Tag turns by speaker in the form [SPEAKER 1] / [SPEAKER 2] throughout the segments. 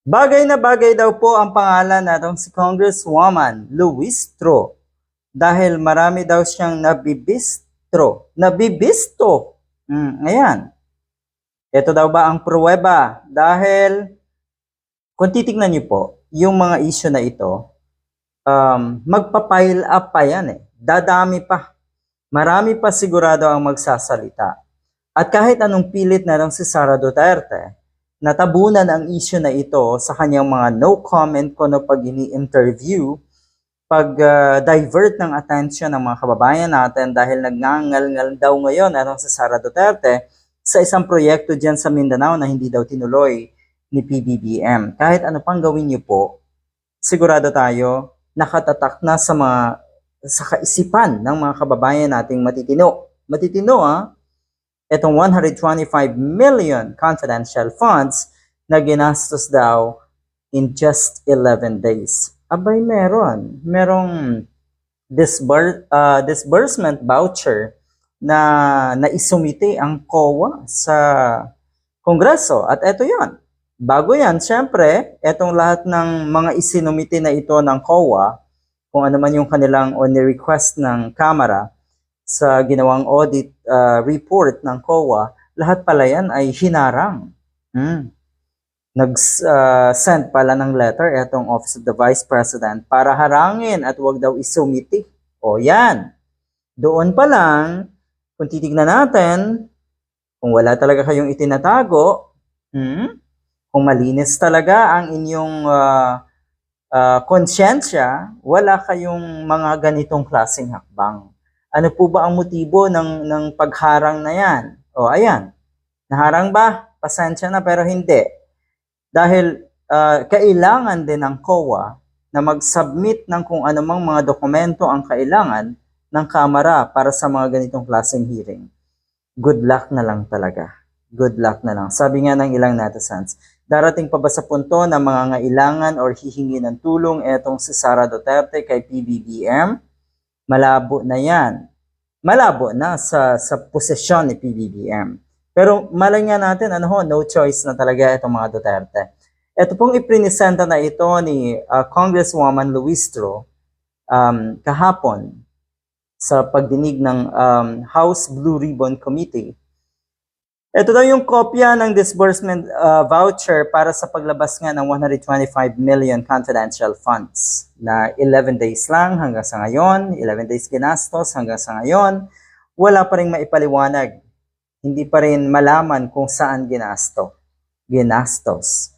[SPEAKER 1] Bagay na bagay daw po ang pangalan natong si Congresswoman Luistro dahil marami daw siyang nabibistro. Nabibisto. Mm, ayan. Ito daw ba ang pruweba? Dahil kung titignan niyo po, yung mga issue na ito, um, magpa-pile up pa yan eh. Dadami pa. Marami pa sigurado ang magsasalita. At kahit anong pilit na lang si Sara Duterte, natabunan ang issue na ito sa kanyang mga no comment ko no pag ini-interview, pag ah, divert ng attention ng mga kababayan natin dahil nagngangal-ngal daw ngayon atong si Sara Duterte sa isang proyekto dyan sa Mindanao na hindi daw tinuloy ni PBBM. Kahit ano pang gawin niyo po, sigurado tayo nakatatak na sa mga sa kaisipan ng mga kababayan nating matitino. Matitino ah, itong 125 million confidential funds na ginastos daw in just 11 days. Abay, meron. Merong disbur- uh, disbursement voucher na naisumite ang COA sa Kongreso. At eto yon. Bago yan, syempre, etong lahat ng mga isinumite na ito ng COA, kung ano man yung kanilang o request ng Kamara sa ginawang audit uh, report ng COA, lahat pala yan ay hinarang. Hmm. Nag-send pala ng letter etong Office of the Vice President para harangin at wag daw isumiti. O yan. Doon pa lang, kung titignan natin, kung wala talaga kayong itinatago, hmm, kung malinis talaga ang inyong ah, ah, konsyensya, wala kayong mga ganitong klaseng hakbang. Ano po ba ang motibo ng, ng pagharang na yan? O ayan, naharang ba? Pasensya na pero hindi. Dahil ah, kailangan din ng COA na mag-submit ng kung anumang mga dokumento ang kailangan ng Kamara para sa mga ganitong klaseng hearing. Good luck na lang talaga. Good luck na lang. Sabi nga ng ilang netizens, darating pa ba sa punto na mga ngailangan or hihingi ng tulong etong si Sara Duterte kay PBBM? Malabo na yan. Malabo na sa, sa posisyon ni PBBM. Pero malay nga natin, ano ho, no choice na talaga itong mga Duterte. Ito pong iprinisenta na ito ni uh, Congresswoman Luistro um, kahapon sa pagdinig ng um, House Blue Ribbon Committee. Ito daw yung kopya ng disbursement uh, voucher para sa paglabas nga ng 125 million confidential funds na 11 days lang hanggang sa ngayon, 11 days ginastos hanggang sa ngayon, wala pa rin maipaliwanag. Hindi pa rin malaman kung saan ginasto. Ginastos.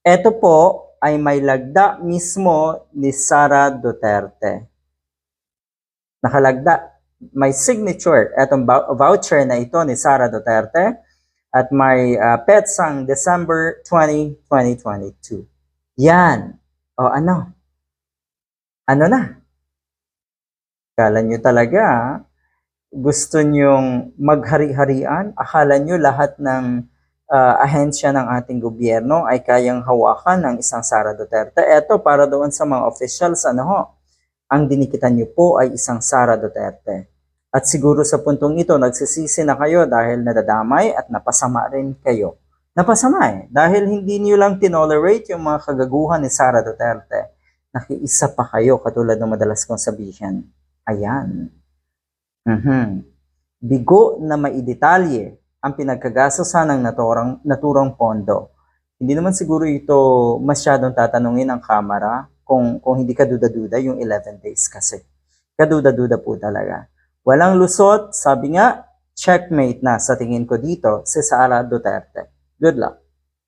[SPEAKER 1] Ito po ay may lagda mismo ni Sara Duterte nakalagda, may signature, etong vou- voucher na ito ni Sara Duterte at may uh, petsang December 20, 2022. Yan. O ano? Ano na? Kala nyo talaga, gusto nyong maghari-harian? Akala nyo lahat ng uh, ahensya ng ating gobyerno ay kayang hawakan ng isang Sara Duterte? Eto, para doon sa mga officials, ano ho? ang dinikitan niyo po ay isang Sara Duterte. At siguro sa puntong ito, nagsisisi na kayo dahil nadadamay at napasama rin kayo. Napasama eh, dahil hindi niyo lang tinolerate yung mga kagaguhan ni Sara Duterte. Nakiisa pa kayo katulad ng madalas kong sabihin. Ayan. Mhm. Bigo na maidetalye ang pinagkagastosan ng naturang, naturang pondo. Hindi naman siguro ito masyadong tatanungin ng Kamara kung, kung hindi ka duda-duda yung 11 days kasi. Kaduda-duda po talaga. Walang lusot, sabi nga, checkmate na sa tingin ko dito si Sara Duterte. Good luck.